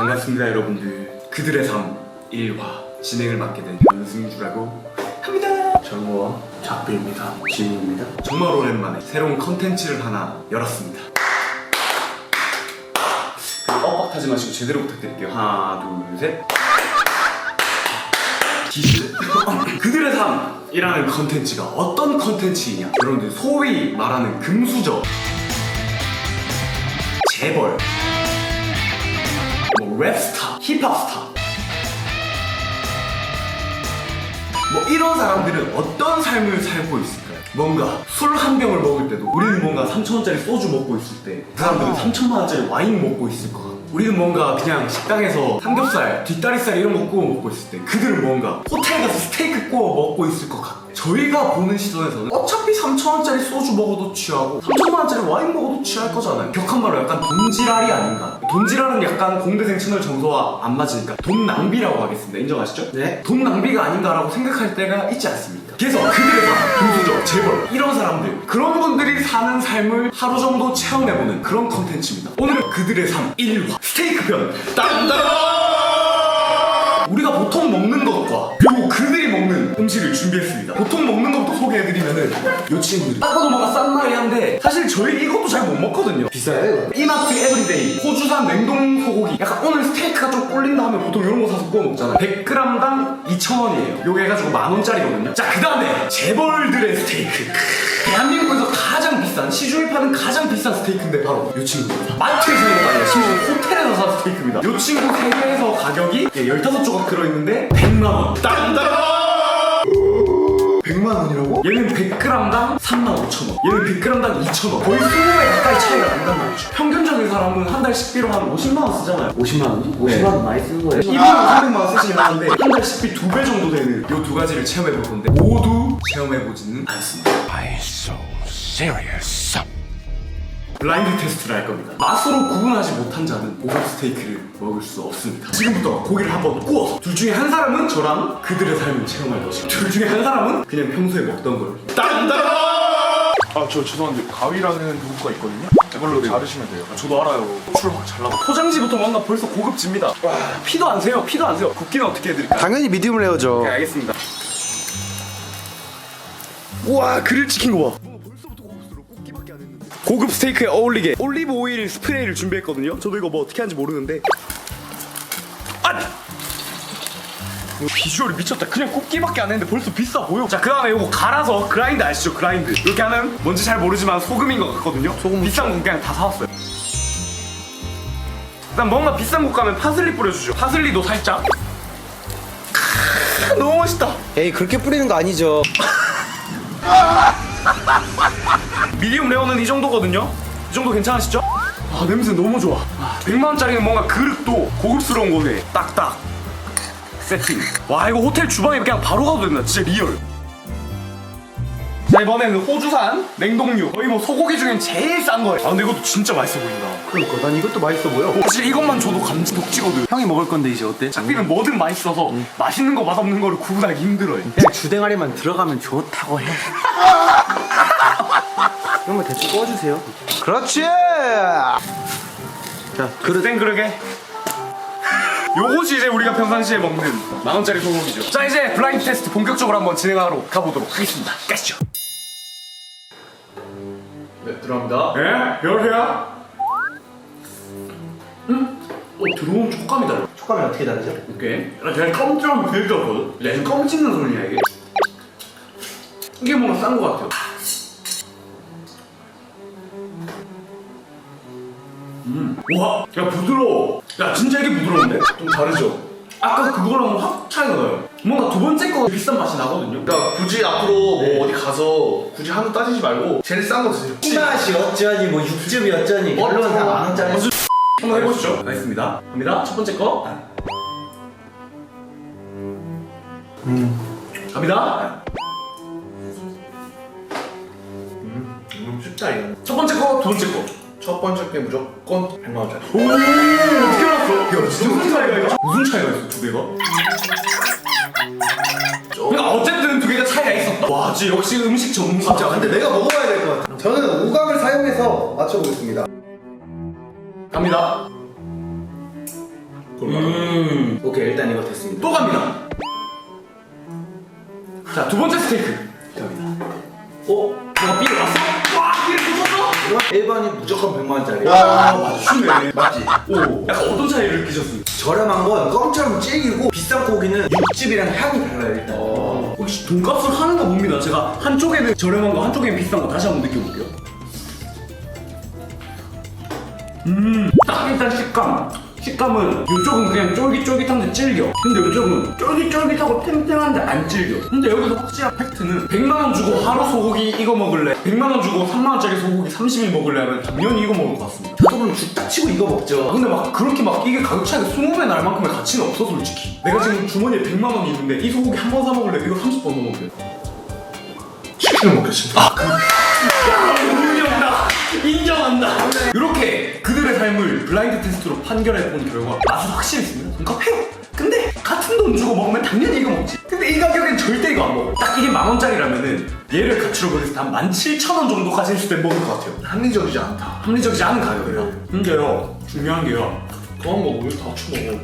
반갑습니다 여러분들. 그들의 삶 1화 진행을 맡게 된 연승주라고 합니다. 정모와 작비입니다. 지민입니다. 정말 오랜만에 새로운 컨텐츠를 하나 열었습니다. 그 엇박타지 마시고 제대로 부탁드릴게요. 하나 둘셋. 기실 그들의 삶이라는 컨텐츠가 어떤 컨텐츠이냐? 여러분들 소위 말하는 금수저. 재벌. 뭐 랩스타 힙합스타 뭐 이런 사람들은 어떤 삶을 살고 있을까요? 뭔가 술 한 병을 먹을 때도 우리는 뭔가 3천원짜리 소주 먹고 있을 때 그 사람들은 3천만원짜리 와인 먹고 있을 것 같고 우리는 뭔가 그냥 식당에서 삼겹살, 뒷다리살 이런 거 구워 먹고 있을 때 그들은 뭔가 호텔 가서 스테이크 구워 먹고 있을 것 같고 저희가 보는 시선에서는 어차피 3천원짜리 소주 먹어도 취하고 3천만원짜리 와인 먹어도 취할 거잖아요 격한 말로 약간 돈지랄이 아닌가 돈지랄은 약간 공대생 채널 정서와 안 맞으니까 돈 낭비라고 하겠습니다 인정하시죠? 네. 돈 낭비가 아닌가라고 생각할 때가 있지 않습니까? 그래서 그들의 삶, 금수저, 재벌 이런 사람들. 그런 분들이 사는 삶을 하루 정도 체험해보는 그런 컨텐츠입니다. 오늘은 그들의 삶 1화 스테이크 편. 딴따라 우리가 보통 먹는 것과 그리고 그들이 먹는 음식을 준비했습니다. 보통 먹는 것부터 소개해드리면은 요 친구들 딱 봐도 뭔가 싼 말이 한데 사실 저희 이것도 잘 못 먹거든요. 비싸요? 이마트 에브리데이 호주산 냉동 소고기. 약간 오늘 스테이크가 좀 꿀린다 하면 보통 이런 거 사서 구워 먹잖아요. 100g당 2,000원이에요. 요게 해가지고 만 원짜리거든요. 자 그 다음에 재벌들의 스테이크. 대한민국에서 가장 비싼 시중에 파는 가장 비싼 스테이크인데 바로 요 친구입니다. 마트에서 사는 거 아니에요 심지어 호텔에서 산 스테이크입니다. 요 친구 3개에서 가격이 15조각 들어있는데 100만 원 딴따라 100만 원이라고? 얘는 100g당 3만 5천 원. 얘는 100g당 2천 원. 거의 20배 가까이 차이가 난단 말이죠. 평균적인 사람은 한 달 식비로 한 50만 원 쓰잖아요. 50만 원이? 네. 50만 원 많이 쓰는 거예요. 200만 300만 원 쓰시긴 하는데 한 달 식비 두 배 정도 되는 이두 가지를 체험해 볼 건데 모두 체험해 보지는 않습니다. Why so serious? 블라인드 테스트를 할 겁니다. 맛으로 구분하지 못한 자는 고급 스테이크를 먹을 수 없습니다. 지금부터 고기를 한번 구워서 둘 중에 한 사람은 저랑 그들의 삶을 체험할 것이고 둘 중에 한 사람은 그냥 평소에 먹던 걸 딴따라 아 저 죄송한데 가위라는 도구가 있거든요. 이걸로 자르시면 돼요. 저도 알아요. 술확잘 나고. 포장지부터 뭔가 벌써 고급집니다. 와, 피도 안 세요. 피도 안 세요. 굽기는 어떻게 해드릴까요? 당연히 미디움 레어죠. 네, 알겠습니다. 우와, 그릴 찍힌 거 봐. 고급 스테이크에 어울리게 올리브 오일 스프레이를 준비했거든요. 저도 이거 뭐 어떻게 하는지 모르는데. 아! 비주얼이 미쳤다. 그냥 굽기밖에 안 했는데 벌써 비싸 보여. 자, 그 다음에 이거 갈아서 그라인드 아시죠? 그라인드. 이렇게 하면 뭔지 잘 모르지만 소금인 것 같거든요. 소금 비싼 건 그냥 다 사왔어요. 일단 뭔가 비싼 곳 가면 파슬리 뿌려주죠. 파슬리도 살짝. 크, 너무 맛있다. 에이 그렇게 뿌리는 거 아니죠. 미디움 레어는 이 정도거든요. 이 정도 괜찮으시죠? 아 냄새 너무 좋아. 100만 원짜리는 뭔가 그릇도 고급스러운 거에 딱딱 세팅. 와 이거 호텔 주방에 그냥 바로 가도 된다. 진짜 리얼. 자 이번에는 호주산 냉동류 거의 뭐 소고기 중엔 제일 싼 거예요. 아 근데 이것도 진짜 맛있어 보인다. 그러니까 난 이것도 맛있어 보여. 사실 이것만 줘도 감지 독지거든. 형이 먹을 건데 이제 어때? 짝비는 뭐든 맛있어서 맛있는 거 맛없는 거를 구분하기 힘들어요. 그냥 주댕아리만 들어가면 좋다고 해. 거 대충 꺼주세요. 그렇지. 자 그릇. 땡 그러게. 요것이 이제 우리가 평상시에 먹는 만 원짜리 소고기죠. 자 이제 블라인드 테스트 본격적으로 한번 진행하러 가보도록 하겠습니다. 가시죠. 네 들어갑니다. 네 열해야. 음, 어 들어오면 촉감이 달라. 촉감이 어떻게 다르죠? 오케이. 그냥 껌처럼 들렸거든. 레슨 껌 씹는 소리야 이게. 이게 뭔가 싼 거 같아요. 와, 야 부드러워. 야 진짜 이게 부드러운데? 좀 다르죠? 아까 그거랑 확 차이가 나요. 뭔가 두 번째 거 비싼 맛이 나거든요. 그러니까 굳이 앞으로 뭐 어디 가서 굳이 한우 따지지 말고 제일 싼 거 드세요. 맛이 어쩌니 뭐 육즙이 어쩌니 결론은 다만 원짜리. 한번 해보시죠. 알겠습니다. 갑니다. 첫 번째 거. 갑니다. 음, 쉽다 이거. 첫 번째 거, 두 번째 거. 첫 번째 게 무조건 100만 원짜리. 오, 어떻게 알았어? 야, 진짜 무슨 차이가 있어? 무슨 차이가 있어, 두 개가? 그러니까 어쨌든 두 개가 차이가 있었다. 와, 진짜 역시 음식 전문가. 자, 근데 내가 먹어봐야 될 것 같아. 저는 오각을 사용해서 맞춰보겠습니다. 갑니다. 음. 오케이 일단 이거 됐습니다. 또 갑니다. 자, 두 번째 스테이크. 5만원짜리. 아, 맞추네. 맞지? 오. 약간 어떤 차이를 느끼셨어요? 저렴한 건 껌처럼 질기고 비싼 고기는 육즙이랑 향이 달라요, 일단. 어. 혹시 돈값을 하는가 봅니다. 제가 한쪽에는 저렴한 거, 한쪽에는 비싼 거 다시 한번 느껴볼게요. 음, 딱 일단 식감. 식감은 이쪽은 그냥 쫄깃쫄깃한데 질겨. 근데 이쪽은 쫄깃쫄깃하고 탱탱한데 안 질겨. 근데 여기서 확실한 팩트는 100만 원 주고 하루 소고기 이거 먹을래? 100만 원 주고 3만 원짜리 소고기 30일 먹을래? 하면 당연히 이거 먹을 것 같습니다. 저도 그럼 죽딱 치고 이거 아, 먹죠. 근데 막 그렇게 막 이게 가격 차이가 20배 날 만큼의 가치는 없어 솔직히 내가 지금 주머니에 100만 원이 있는데 이 소고기 한 번 사 먹을래? 이거 30번 넘어볼래 치킨을 먹겠습니다. 인정한다 인정한다. 이렇게 그들의 삶을 블라인드 테스트로 판결해 본 결과 맛은 확실했습니다. 돈값해요. 근데 같은 돈 주고 먹으면 당연히 이거 먹지. 근데 이 가격엔 절대 이거 안 먹어. 딱 이게 만 원짜리라면은 얘를 가치로 보냈을 때한 17,000원 정도까지 했을 때 먹을 것 같아요. 합리적이지 않다. 합리적이지 않은 가격이에요 근데요 중요한 게요. 그만 먹어. 왜다 쳐먹어?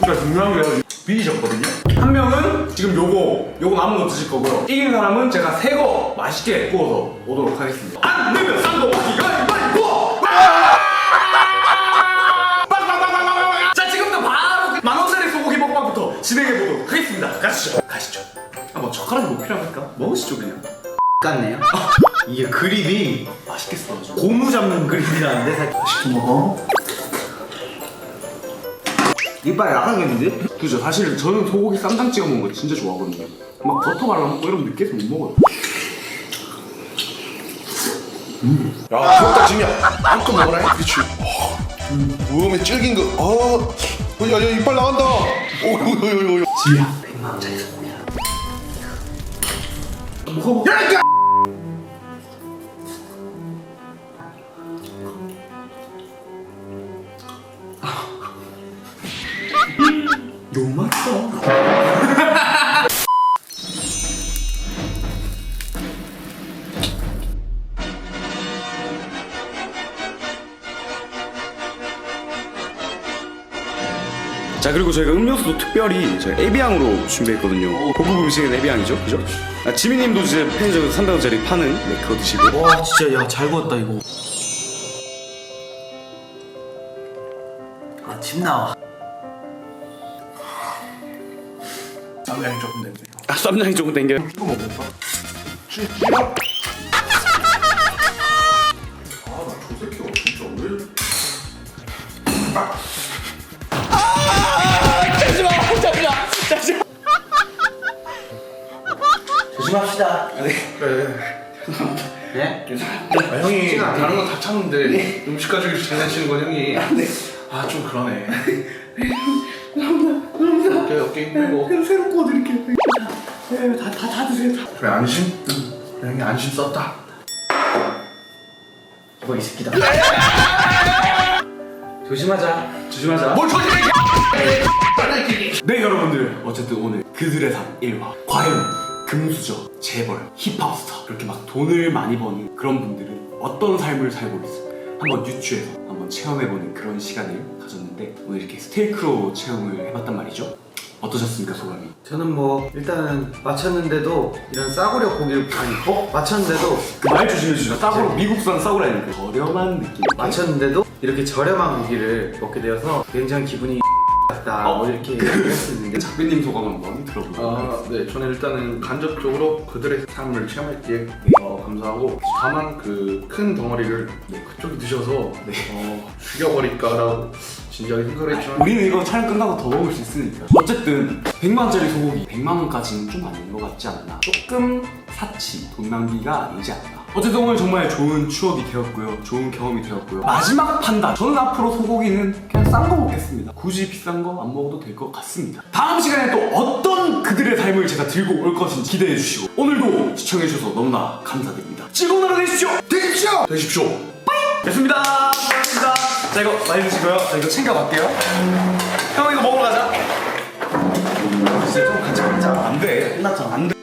그러니까 중요한 게 비리셨거든요. 한 명은 지금 요거 요거 남은 거 드실 거고요. 이긴 사람은 제가 새 거 맛있게 구워서 오도록 하겠습니다. 안 내면 싼거 먹기가 이거 자 지금부터 바로 그만 원짜리 소고기 먹방부터 진행해 보도록 하겠습니다. 가시죠. 가시죠. 아 뭐 젓가락이 뭐 필요합니까? 먹으시죠 그냥. 같네요. 이게 그립이 맛있겠어. 고무 잡는 그립이라는데 살짝 맛있게 먹어. 이빨 약하겠는데? 그죠. 사실 저는 소고기 쌈장 찍어 먹는 거 진짜 좋아하거든요. 막 버터 발라 먹고 이러면 느끼해서 못 먹어요. 야, 부럽다, 지미야. 마음껏 먹어라. 그렇지. 무음에 질긴 거. 어, 야, 야, 이빨 나간다. 오, 오, 오, 오, 오. 먹어봐. 야, 야! 너무 맛있어. 자 그리고 저희가 음료수도 특별히 저희 에비앙으로 준비했거든요 고급 음식은 에비앙이죠 그죠? 아, 지민님도 이제 편의점에서 300원짜리 파는 네, 그거 드시고 와 진짜 야 잘 구웠다 이거. 아침 나와. 쌈장이 조금 됐네. 아 쌈장이 조금 땡겨요 이거 먹을까? 아, 나저 새끼가 진짜 왜? 조심합시다. 그래. 네? 아, 형이 다른 건다 참는데 음식 가지고 장난치는 건 형이 아 좀 그러네. 오케이 오케이 그리고 새로 구워드릴게요 다, 다, 다 드세요 다. 그래 안심? 응. 형이 안심 썼다. 뭐이 새끼다. 조심하자. 조심하자 뭘 조심해! 네 여러분들 어쨌든 오늘 그들의 삶 1화 과연 금수저, 재벌, 힙합스타 그렇게 막 돈을 많이 버는 그런 분들은 어떤 삶을 살고 있을까 한번 유추해서 한번 체험해보는 그런 시간을 가졌는데 오늘 이렇게 스테이크로 체험을 해봤단 말이죠 어떠셨습니까 소감이? 저는 뭐 일단은 맞췄는데도 이런 싸구려 고기를 아니 어? 맞췄는데도 그말 조심해 주세요 싸구려 미국산 싸구려 아니고 저렴한 느낌. 맞췄는데도 이렇게 저렴한 고기를 먹게 되어서 굉장히 기분이 같다. 어, 뭐 이렇게 얘기할 수 있는데 작비님 소감 한번 들어보도록 아, 네, 저는 일단은 간접적으로 그들의 삶을 체험했기에 어, 감사하고 다만 그 큰 덩어리를 네, 그쪽이 드셔서 어, 죽여버릴까라고 진지하게 생각을 했지만 우리는 이거 촬영 끝나고 더 먹을 수 있으니까. 어쨌든 100만원짜리 소고기 100만원까지는 좀 아닌 것 같지 않나. 조금 사치 돈 낭비가 아니지 않나. 어쨌든 오늘 정말 좋은 추억이 되었고요. 좋은 경험이 되었고요. 마지막 판단. 저는 앞으로 소고기는 그냥 싼 거 먹겠습니다. 굳이 비싼 거 안 먹어도 될 것 같습니다. 다음 시간에 또 어떤 그들의 삶을 제가 들고 올 것인지 기대해 주시고 오늘도 시청해 주셔서 너무나 감사드립니다. 즐거운 하루 되십시오! 되십시오! 되십시오! 됐습니다. 고맙습니다. 자 이거 많이 드시고요. 자 이거 챙겨갈게요. 형 이거 먹으러 가자. 진짜 좀 같이 먹자. 안 돼. 끝났잖아. 안 돼.